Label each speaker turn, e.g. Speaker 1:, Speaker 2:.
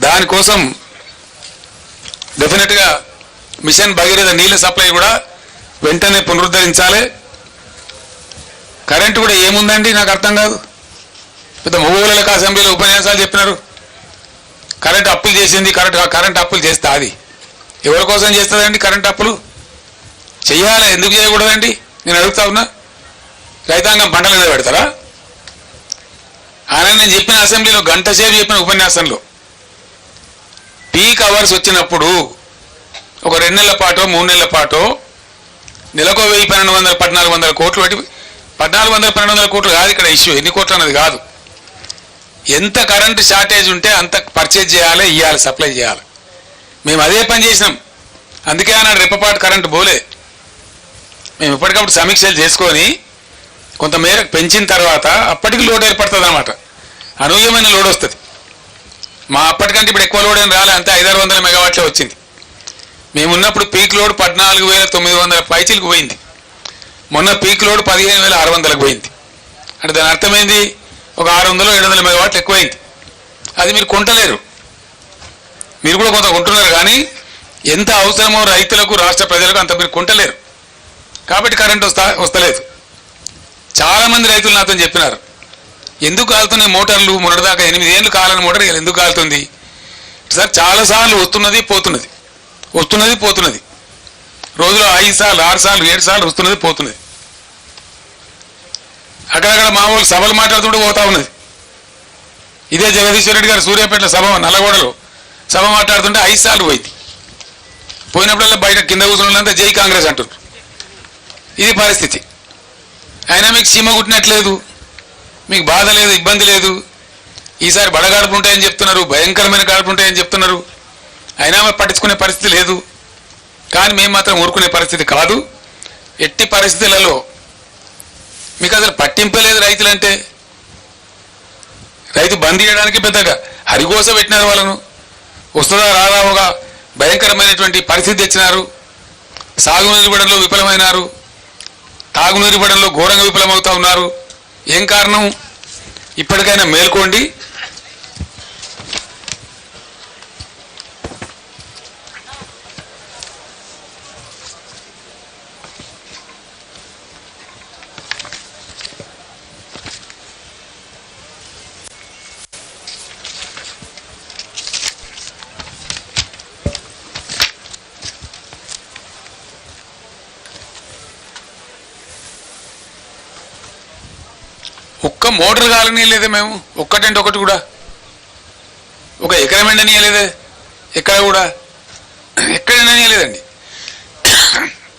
Speaker 1: దానికోసం డెఫినెట్గా మిషన్ భగీరథ నీళ్ళ సప్లై కూడా వెంటనే పునరుద్ధరించాలి. కరెంటు కూడా ఏముందండి? నాకు అర్థం కాదు. పెద్ద మూగులకు అసెంబ్లీలో ఉపన్యాసాలు చెప్పినారు. కరెంట్ అప్పులు చేసింది కరెంట్ కరెంట్ అప్పులు చేస్తా అది. ఎవరి కోసం చేస్తుందండి కరెంట్ అప్పులు? చేయాలి ఎందుకు చేయకూడదండి? నేను అడుగుతా ఉన్నా. రైతాంగం పంటల మీద పెడతారా? ఆయన నేను చెప్పిన అసెంబ్లీలో గంట సేపు చెప్పిన ఉపన్యాసంలో పీక్ అవర్స్ వచ్చినప్పుడు ఒక రెండు నెలల పాటో మూడు నెలల పాటో నెలకో వెయ్యి పన్నెండు వందల పద్నాలుగు వందల కోట్లు పెట్టి పద్నాలుగు వందల పన్నెండు వందల కోట్లు కాదు ఇక్కడ ఇష్యూ ఎన్ని కోట్లు అన్నది కాదు. ఎంత కరెంటు షార్టేజ్ ఉంటే అంత పర్చేజ్ చేయాలి ఇవ్వాలి సప్లై చేయాలి. మేము అదే పని చేసినాం. అందుకే అన్నాడు రెప్పపాటు కరెంటు పోలే. మేము ఇప్పటికప్పుడు సమీక్షలు చేసుకొని కొంతమేర పెంచిన తర్వాత అప్పటికి లోడ్ ఏర్పడుతుంది అనమాట అనూహ్యమైన లోడ్ వస్తుంది. మా అప్పటికంటే ఇప్పుడు ఎక్కువ లోడ్ ఏం రాలే అంతే ఐదారు వందల మెగావాట్లే వచ్చింది. మేమున్నప్పుడు పీక్ లోడ్ పద్నాలుగు వేల తొమ్మిది వందల పైచీలకు పోయింది. మొన్న పీక్ లోడ్ పదిహేను వేల ఆరు వందలకు పోయింది. అంటే దాని అర్థమైంది ఒక ఆరు వందలు ఏడు వందల మెగావాట్లు ఎక్కువైంది. అది మీరు కొంటలేరు. మీరు కూడా కొంత కొంటున్నారు కానీ ఎంత అవసరమో రైతులకు రాష్ట్ర ప్రజలకు అంత మీరు కొంటలేరు. కాబట్టి కరెంట్ వస్తా వస్తలేదు. చాలామంది రైతులు నాతో చెప్పినారు ఎందుకు కాలుతున్నాయి మోటార్లు? మొన్నటిదాకా ఎనిమిది ఏళ్ళు కాలని మోటార్ ఇలా ఎందుకు కాలుతుంది? సార్ చాలాసార్లు వస్తున్నది పోతున్నది. వస్తున్నది పోతున్నది. రోజులో ఐదు సార్లు ఆరు సార్లు ఏడు సార్లు వస్తున్నది పోతున్నది. అక్కడక్కడ మామూలు సభలు మాట్లాడుతుంటే పోతా ఉన్నది. ఇదే జగదీశ్వర రెడ్డి గారు సూర్యాపేట సభ నల్లగొడలో. సభ మాట్లాడుతుంటే ఐదు సార్లు పోయింది. పోయినప్పుడల్లా బయట కింద కూర్చున్నంతా జై కాంగ్రెస్ అంటున్నారు. ఇది పరిస్థితి. అయినా మీకు సీమ కుట్టినట్లేదు. మీకు బాధ లేదు ఇబ్బంది లేదు. ఈసారి బడగాడుపు ఉంటాయని చెప్తున్నారు భయంకరమైన గాడుపు ఉంటాయని చెప్తున్నారు. అయినా మరి పట్టించుకునే పరిస్థితి లేదు. కానీ మేము మాత్రం ఊరుకునే పరిస్థితి కాదు. ఎట్టి పరిస్థితులలో మీకు అసలు పట్టింపే లేదు రైతులంటే. రైతు బంద్ చేయడానికి పెద్దగా హరిగోస పెట్టినారు వాళ్ళను. వస్తుందా రాదా ఒక భయంకరమైనటువంటి పరిస్థితి తెచ్చినారు. సాగునీరు ఇవ్వడంలో విఫలమైనారు. తాగునీరు ఇవ్వడంలో ఘోరంగా విఫలమవుతా ఉన్నారు. ఏం కారణం? ఇప్పటికైనా మేల్కోండి. ఒక్క మోటార్ కాలనీయలేదే మేము. ఒక్కటంటే ఒకటి కూడా. ఒక ఎకరం ఎండనీయలేదే ఎక్కడ కూడా. ఎక్కడ ఎండనీయలేదండి